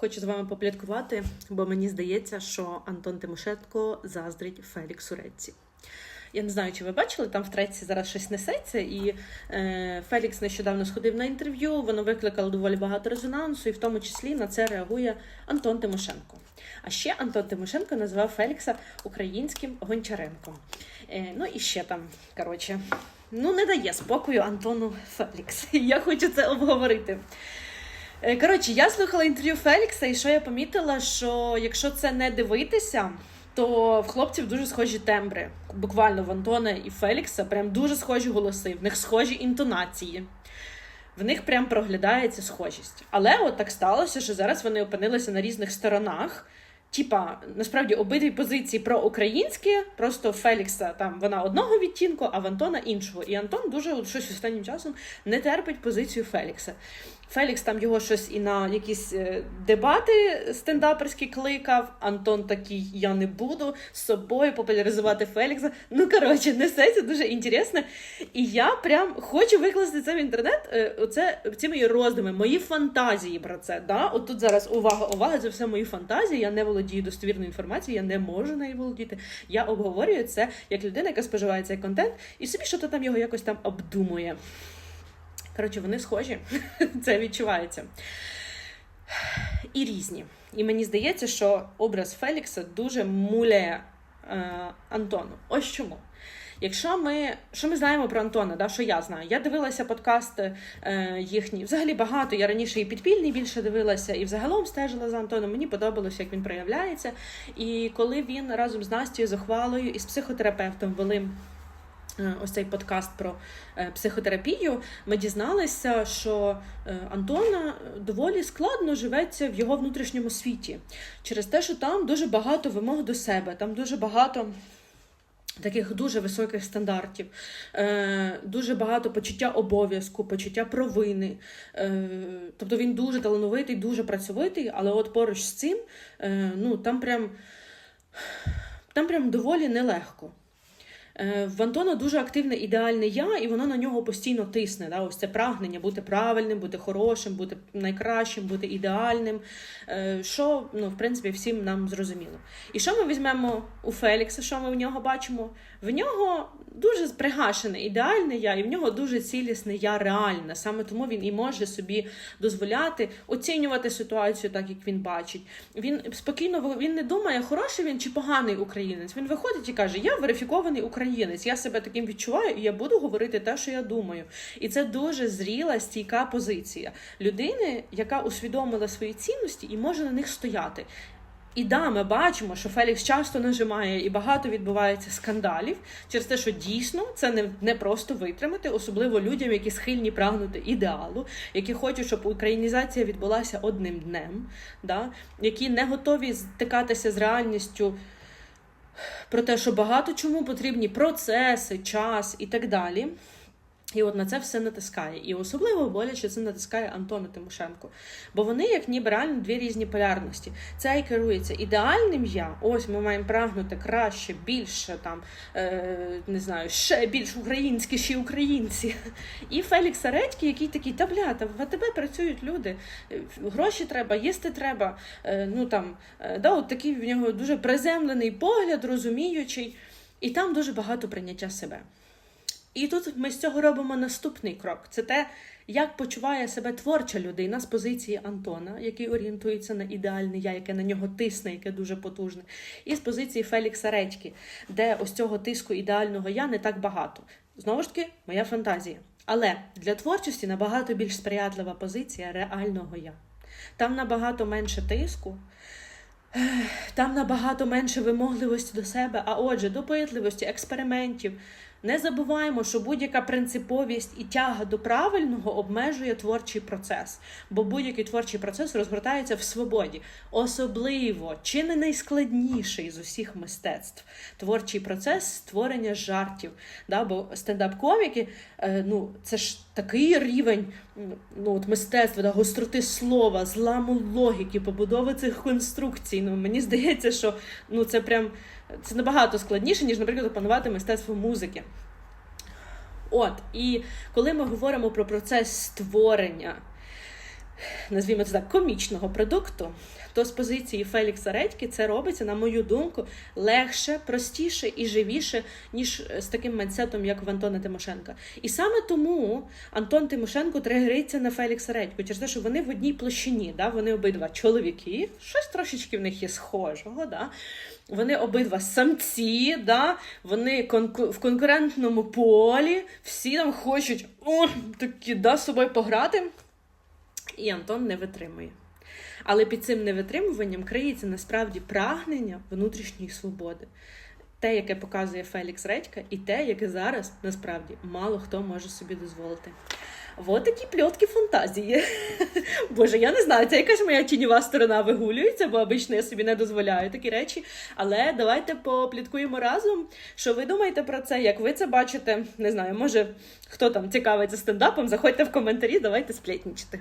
Хочу з вами попліткувати, бо мені здається, що Антон Тимошенко заздрить Феліксу Редці. Я не знаю, чи ви бачили, там в треці зараз щось несеться, і е, Фелікс нещодавно сходив на інтерв'ю, воно викликало доволі багато резонансу, і в тому числі на це реагує Антон Тимошенко. А ще Антон Тимошенко назвав Фелікса українським гончаренком. Е, ну і ще там, коротше, ну не дає спокою Антону Фелікс. Я хочу це обговорити. Е, Коротше, я слухала інтерв'ю Фелікса, і що я помітила, що якщо це не дивитися, то в хлопців дуже схожі тембри. Буквально в Антона і Фелікса прям дуже схожі голоси, в них схожі інтонації. В них прям проглядається схожість. Але от так сталося, що зараз вони опинилися на різних сторонах. Типа, насправді обидві позиції про українське, просто Фелікса там вона одного відтінку, а в Антона іншого. І Антон дуже от, щось останнім часом не терпить позицію Фелікса. Фелікс там його щось і на якісь е, дебати стендаперські кликав. Антон такий, я не буду з собою популяризувати Фелікса. Ну, коротше, несеться дуже інтересно. І я прям хочу викласти це в інтернет. е, Оце ці мої роздуми, мої фантазії про це. Да? От тут зараз увага, увага, це все мої фантазії. Я не володію достовірною інформацією, я не можу нею володіти. Я обговорюю це як людина, яка споживає цей контент, і собі що то там його якось там обдумує. Коротше, вони схожі, це відчувається. І різні. І мені здається, що образ Фелікса дуже муляє е, Антону. Ось чому. Якщо ми що ми знаємо про Антона, да, що я знаю? Я дивилася подкасти е, їхні. Взагалі багато. Я раніше і підпільний більше дивилася, і взагалом стежила за Антоном. Мені подобалося, як він проявляється. І коли він разом з Настю Захвалою і з психотерапевтом вели е, ось цей подкаст про е, психотерапію, ми дізналися, що е, Антона доволі складно живеться в його внутрішньому світі через те, що там дуже багато вимог до себе, там дуже багато. Таких дуже високих стандартів, е, дуже багато почуття обов'язку, почуття провини. Е, тобто він дуже талановитий, дуже працьовитий, але от поруч з цим е, ну, там прям, там прям доволі нелегко. Е, В Антона дуже активне ідеальне я, і воно на нього постійно тисне. Да? Ось це прагнення бути правильним, бути хорошим, бути найкращим, бути ідеальним. Е, Що, ну, в принципі, всім нам зрозуміло. І що ми візьмемо у Фелікса, що ми в нього бачимо? В нього дуже пригашене ідеальне я, і в нього дуже цілісне я реальне. Саме тому він і може собі дозволяти оцінювати ситуацію так, як він бачить. Він спокійно він не думає, хороший він чи поганий українець. Він виходить і каже: Я верифікований українець, я себе таким відчуваю, і я буду говорити те, що я думаю. І це дуже зріла, стійка позиція людини, яка усвідомила свої цінності і може на них стояти. І да, ми бачимо, що Фелікс часто нажимає і багато відбувається скандалів через те, що дійсно це не, не просто витримати, особливо людям, які схильні прагнути ідеалу, які хочуть, щоб українізація відбулася одним днем, да? які не готові стикатися з реальністю про те, що багато чому потрібні процеси, час і так далі. І от на це все натискає. І особливо боляче це натискає Антона Тимошенко. Бо вони, як ніби реально дві різні полярності. Цей керується ідеальним я. Ось ми маємо прагнути краще, більше там, е, не знаю, ще більш українськіші українці. І Фелікс Аредький, який такий, та бля, та в АТБ працюють люди, гроші треба, їсти треба. Е, ну там, е, да, от такий в нього дуже приземлений погляд, розуміючий, і там дуже багато прийняття себе. І тут ми з цього робимо наступний крок: це те, як почуває себе творча людина з позиції Антона, який орієнтується на ідеальне я, яке на нього тисне, яке дуже потужне, і з позиції Фелікса Редьки, де ось цього тиску ідеального я не так багато. Знову ж таки, моя фантазія. Але для творчості набагато більш сприятлива позиція реального я. Там набагато менше тиску. Там набагато менше вимогливості до себе, а отже, допитливості, експериментів. Не забуваємо, що будь-яка принциповість і тяга до правильного обмежує творчий процес, бо будь-який творчий процес розгортається в свободі, особливо чи не найскладніший з усіх мистецтв. Творчий процес створення жартів. Да? Бо стендап-коміки, е, ну це ж такий рівень ну, от мистецтва, да, гостроти слова, зламу логіки, побудови цих конструкцій. Ну, мені здається, що ну, це прям це набагато складніше, ніж, наприклад, опанувати мистецтво музики. От, і коли ми говоримо про процес створення, назвімо це так, комічного продукту, то з позиції Фелікса Редьки це робиться, на мою думку, легше, простіше і живіше, ніж з таким майнсетом, як в Антона Тимошенка. І саме тому Антон Тимошенко тригериться на Фелікса Редьку, через те, що вони в одній площині, да? вони обидва чоловіки, щось трошечки в них є схожого. Да? Вони обидва самці, да? вони конку- в конкурентному полі, всі там хочуть о, такі, да, з собою пограти. І Антон не витримує. Але під цим невитримуванням криється насправді прагнення внутрішньої свободи. Те, яке показує Фелікс Редька, і те, яке зараз насправді мало хто може собі дозволити. От такі пльотки фантазії. Боже, я не знаю, це якась моя тіньова сторона вигулюється, бо обично я собі не дозволяю такі речі. Але давайте попліткуємо разом. Що ви думаєте про це? Як ви це бачите? Не знаю, може хто там цікавиться стендапом, заходьте в коментарі, давайте сплетнічити.